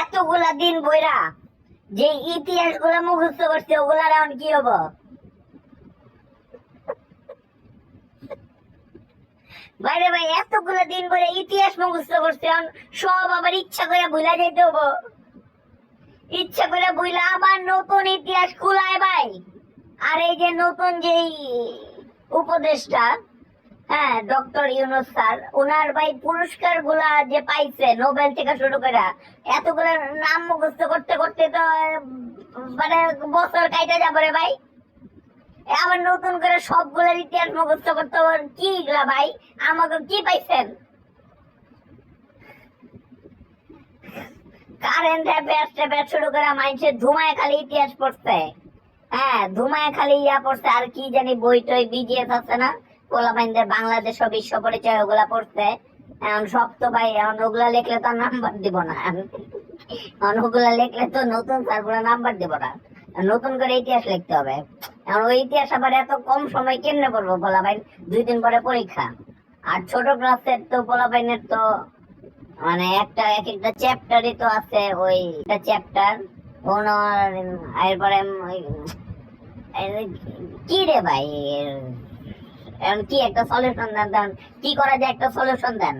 এতগুলা দিন বইরা যে ইতিহাসগুলা মুখস্থ করছে, ওগুলার এখন কি হব? বাইরে ভাই, এতগুলো দিন পরে ইতিহাস মুখস্থ করছে, এখন সব আবার ইচ্ছা করে ভুলা যেতে হব ইচ্ছা করে ভুলা আবার নতুন ইতিহাস খুলায় ভাই। আর এই যে নতুন যে উপদেশটা হ্যাঁ ডক্টর ইউনুস স্যার ওনার ভাই পুরস্কারগুলা যে পাইছে, নোবেল থেকে শুরু করে, এতগুলো নাম মুখস্থ করতে করতে তো মানে বছর কাইটা রে ভাই। আবার নতুন করে ইতিহাস মুখস্থ করতে কি ভাই? আমাকে কি পাইছেন? কারেন্ট অ্যাফেয়ার্স ট্যাফেয়ার্স শুরু করে মাইনসে ধুমায় খালি ইতিহাস পড়ছে। হ্যাঁ ধুমায় খালি ইয়া পড়ছে, আর কি জানি বই টই বিজিএস আছে না? বাংলাদেশ ও বিশ্ব পরিচয় ওগুলা পড়ছে এখন সব তো ভাই, এখন ওগুলা লিখলে তো নাম্বার দিব না। এখন ওগুলা লিখলে তো নতুন স্যারগুলো নাম্বার দিব না। নতুন করে ইতিহাস লিখতে হবে। এখন ওই ইতিহাস আবার এত কম সময় কেমনে পড়ব দুই দিন পরে পরীক্ষা। আর ছোট ক্লাসের তো পোলা বাইনের তো মানে একটা, এক একটা চ্যাপ্টারই তো আছে ওই একটা চ্যাপ্টার এরপরে কি রে ভাই কি একটা সলিউশন দেন কি করা যায় একটা সলিউশন দেন